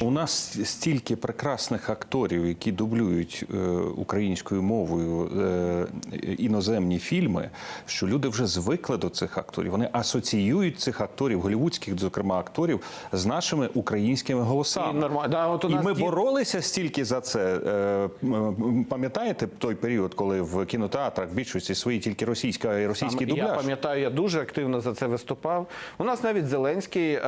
У нас стільки прекрасних акторів, які дублюють е, українською мовою е, іноземні фільми, що люди вже звикли до цих акторів. Вони асоціюють цих акторів, голівудських, зокрема акторів, з нашими українськими голосами. І нормально. Да, от у І ми ті- боролися стільки за це. Е, Пам'ятаєте той період, коли в кінотеатрах більшості свої тільки російська і російський Там, Я пам'ятаю, я дуже активно за це виступав. У нас навіть Зеленський е,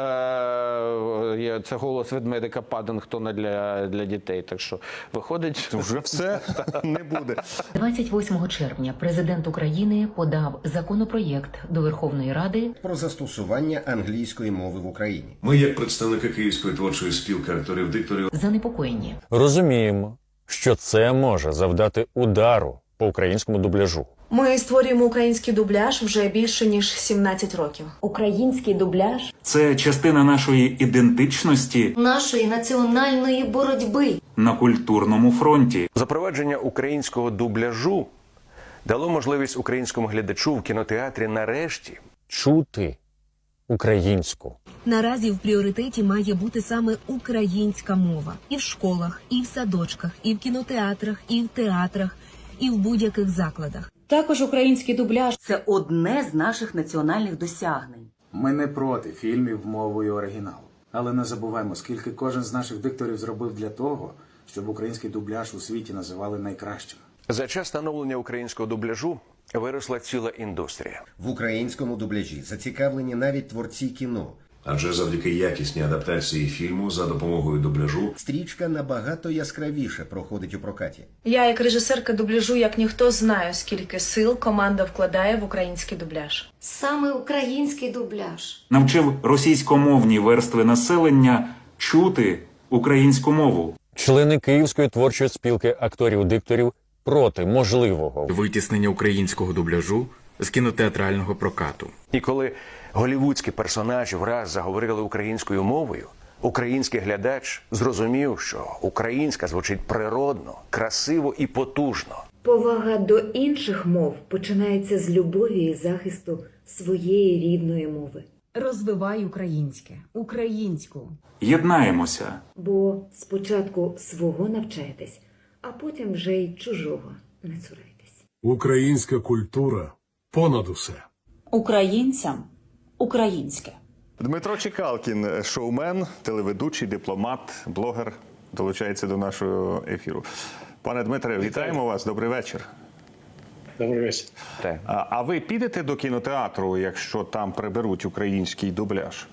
є- це голос ведмедика Паддингтона для, для дітей. Так що виходить, Вже все не буде. 28 червня президент України подав законопроєкт до Верховної Ради про застосування англійської мови в Україні. Ми, як представники Київської творчої спілки акторів-дикторів, занепокоєнні. Розуміємо, що це може завдати удару по українському дубляжу. Ми створюємо український дубляж вже більше ніж 17 років. Український дубляж Це частина нашої ідентичності нашої національної боротьби. на культурному фронті. Запровадження українського дубляжу дало можливість українському глядачу в кінотеатрі нарешті Чути українську. Наразі в пріоритеті має бути саме українська мова і в школах, і в садочках, і в кінотеатрах, і в театрах, і в будь-яких закладах. Також український дубляж це одне з наших національних досягнень. Ми не проти фільмів мовою оригіналу. Але не забуваємо, скільки кожен з наших дикторів зробив для того, щоб український дубляж у світі називали найкращим. за час становлення українського дубляжу виросла ціла індустрія. В українському дубляжі зацікавлені навіть творці кіно. Адже завдяки якісній адаптації фільму за допомогою дубляжу Стрічка набагато яскравіше проходить у прокаті. Я, як режисерка дубляжу, як ніхто знаю, скільки сил команда вкладає в український дубляж. Саме український дубляж. Навчив російськомовні верстви населення чути українську мову. Члени Київської творчої спілки акторів-дикторів проти можливого Витіснення українського дубляжу з кінотеатрального прокату. І коли голівудські персонажі враз заговорили українською мовою, український глядач зрозумів, що українська звучить природно, красиво і потужно. Повага до інших мов починається з любові і захисту своєї рідної мови. Розвивай українське, українську. Єднаємося. Бо спочатку свого навчайтесь, а потім вже й чужого не цурайтесь. українська культура понад усе. Українцям українське. Дмитро Чекалкін, шоумен, телеведучий, дипломат, блогер, долучається до нашого ефіру. Пане Дмитре, вітаємо вас. Добрий вечір. Добрий вечір. А, а ви підете до кінотеатру, якщо там приберуть український дубляж?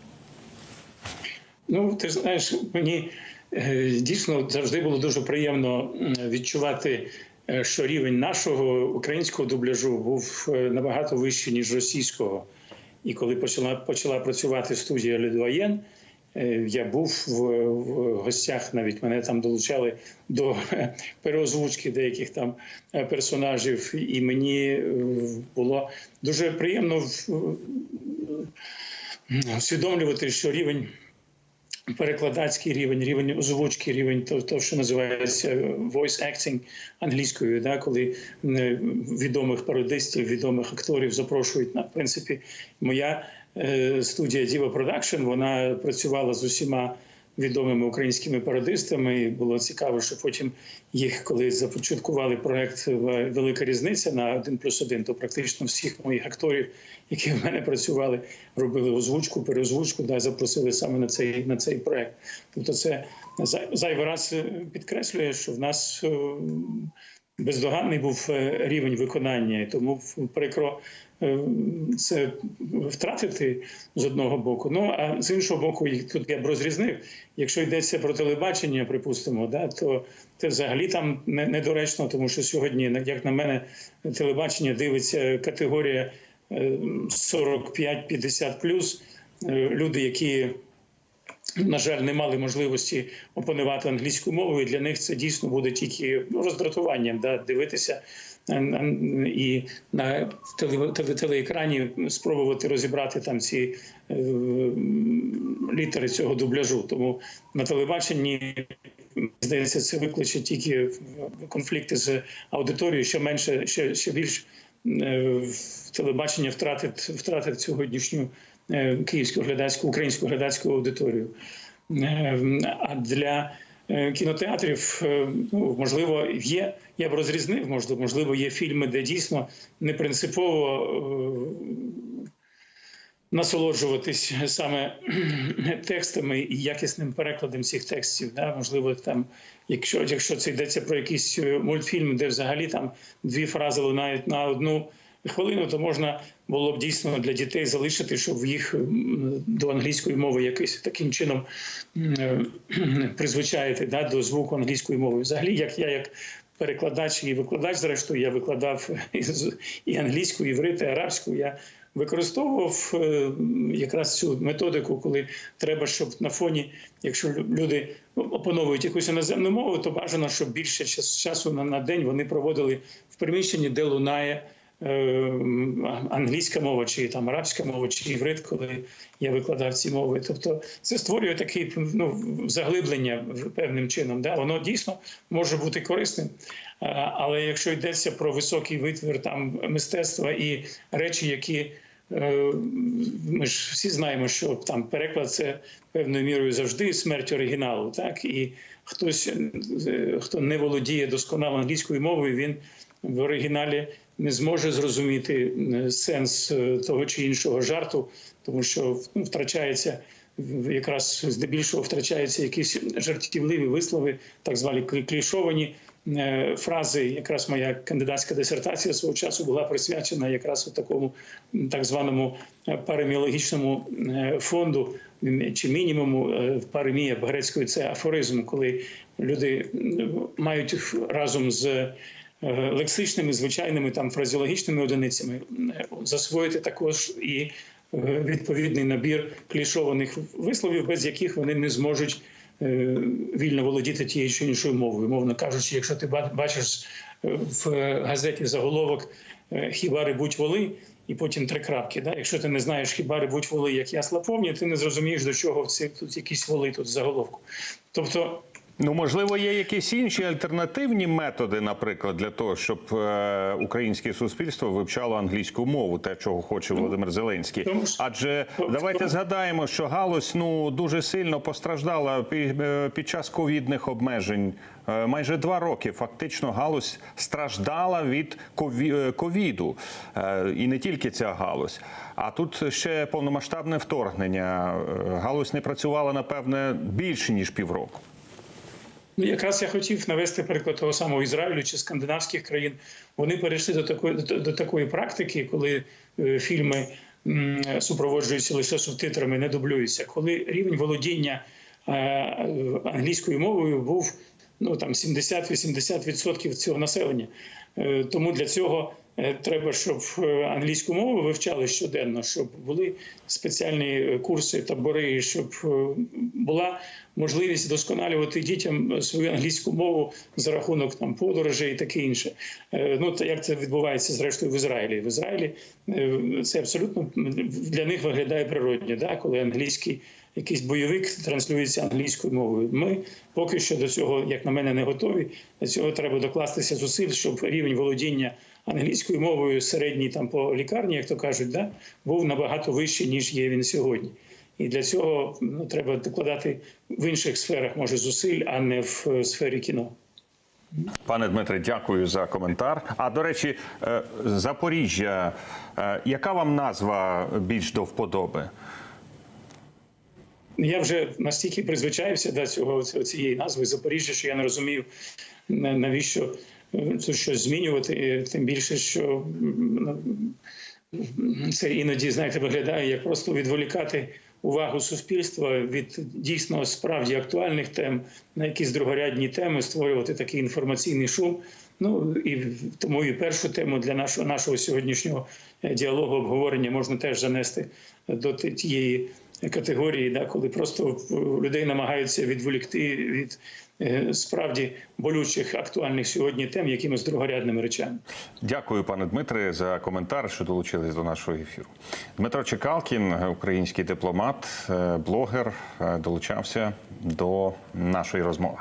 Ну, ти знаєш, мені е, дійсно завжди було дуже приємно відчувати, що рівень нашого українського дубляжу був е, набагато вищий, ніж російського. І коли почала почала працювати студія Ледвоєн, я був в, в гостях, навіть мене там долучали до е, переозвучки деяких там е, персонажів, і мені е, було дуже приємно е, усвідомлювати, що рівень перекладацький рівень, рівень озвучки, рівень того, то що називається voice acting англійською, да, коли відомих пародистів, відомих акторів запрошують на принципі. Моя е, студія Діва Продакшн вона працювала з усіма відомими українськими пародистами. І було цікаво, що потім їх, коли започаткували проект Велика різниця на 1 плюс 1, то практично всіх моїх акторів, які в мене працювали, робили озвучку, переозвучку, да, запросили саме на цей на цей проект. Тобто, це зай- зайвий раз е, підкреслює, що в нас. Бездоганний був е, рівень виконання, тому прикро е, це втратити з одного боку. Ну а з іншого боку, тут я б розрізнив. Якщо йдеться про телебачення, припустимо, да, то це взагалі там не- недоречно, тому що сьогодні, як на мене, телебачення дивиться категорія е, 45-50 Е, люди, які на жаль, не мали можливості опанувати англійську мову, і для них це дійсно буде тільки ну, роздратуванням да, дивитися е, е, і на теле, теле, телеекрані спробувати розібрати там ці е, літери цього дубляжу. Тому на телебаченні здається, це викличе тільки конфлікти з аудиторією, що менше, ще, ще більш телебачення втратить, втратить сьогоднішню київську глядацьку, українську глядацьку аудиторію. Е, А для е, кінотеатрів, е, ну можливо, є. Я б розрізнив, можливо, є фільми, де дійсно не принципово е, насолоджуватись саме текстами і якісним перекладом цих текстів. Да? Можливо, там, якщо, якщо це йдеться про якийсь е, мультфільм, де взагалі там дві фрази лунають на одну хвилину, то можна було б дійсно для дітей залишити, щоб їх до англійської мови якось таким чином е, да, до звуку англійської мови. Взагалі, як я як перекладач і викладач, зрештою, я викладав і англійську, і іврит, і арабську. Я використовував е, якраз цю методику, коли треба, щоб на фоні, якщо люди опановують якусь іноземну мову, то бажано, щоб більше час- часу на, день вони проводили в приміщенні, де лунає англійська мова, чи там арабська мова, чи іврит, коли я викладав ці мови. Тобто це створює таке ну, заглиблення певним чином. Да? Воно дійсно може бути корисним. Але якщо йдеться про високий витвір там мистецтва і речі, які е, ми ж всі знаємо, що там переклад це певною мірою завжди смерть оригіналу, так? І хтось, е, хто не володіє досконало англійською мовою, він в оригіналі не зможе зрозуміти е, сенс е, того чи іншого жарту, тому що ну, втрачається якраз здебільшого втрачаються якісь жартівливі вислови, так звані клі- клішовані е, фрази. Якраз моя кандидатська дисертація свого часу була присвячена якраз у такому так званому е, пареміологічному е, фонду чи мінімуму е, паремія грецькою це афоризм, коли люди мають разом з е, лексичними, звичайними там фразеологічними одиницями е, засвоїти також і е, відповідний набір клішованих висловів, без яких вони не зможуть е, вільно володіти тією чи іншою мовою. Мовно кажучи, якщо ти бачиш е, в газеті заголовок е, хіба рибуть воли. І потім три крапки. Да? Якщо ти не знаєш хіба рибуть воли, як ясла повні, ти не зрозумієш, до чого ці тут якісь воли тут заголовку. Тобто Ну, можливо, є якісь інші альтернативні методи, наприклад, для того, щоб е, українське суспільство вивчало англійську мову, те, чого хоче Володимир Зеленський. Адже давайте згадаємо, що галузь ну дуже сильно постраждала е, під час ковідних обмежень. Е, Майже два роки фактично галузь страждала від е, ковіду, і не тільки ця галузь. А тут ще повномасштабне вторгнення. Галузь не працювала напевне більше ніж півроку. Ну, якраз я хотів навести приклад того самого Ізраїлю чи скандинавських країн. Вони перейшли до такої до, такої практики, коли е, фільми м, супроводжуються лише субтитрами, не дублюються. Коли рівень володіння е, англійською мовою був ну там 70-80% цього населення. Е, Тому для цього е, треба, щоб е, англійську мову вивчали щоденно, щоб були спеціальні курси, табори, щоб була можливість досконалювати дітям свою англійську мову за рахунок там подорожей і таке інше. Ну та як це відбувається зрештою в Ізраїлі? В Ізраїлі це абсолютно для них виглядає природньо, да? коли англійський якийсь бойовик транслюється англійською мовою. Ми поки що до цього, як на мене, не готові. Для цього треба докластися зусиль, щоб рівень володіння англійською мовою середній там по лікарні, як то кажуть, да, був набагато вищий, ніж є він сьогодні. І для цього ну, треба докладати в інших сферах, може, зусиль, а не в е, сфері кіно. Пане Дмитре, дякую за коментар. А до речі, е, Запоріжжя, е, яка вам назва більш до вподоби? Я вже настільки призвичаєвся до цього цієї назви Запоріжжя, що я не розумів, навіщо е, це щось змінювати. Тим більше, що це іноді, знаєте, виглядає як просто відволікати увагу суспільства від дійсно справді актуальних тем на якісь другорядні теми, створювати такий інформаційний шум. Ну і тому і першу тему для нашого нашого сьогоднішнього е, діалогу обговорення можна теж занести до ті- тієї категорії, да, коли просто людей намагаються відволікти від е, справді болючих актуальних сьогодні тем якимись другорядними речами. Дякую, пане Дмитре, за коментар, що долучились до нашого ефіру. Дмитро Чекалкін, український дипломат, е, блогер, е, долучався до нашої розмови.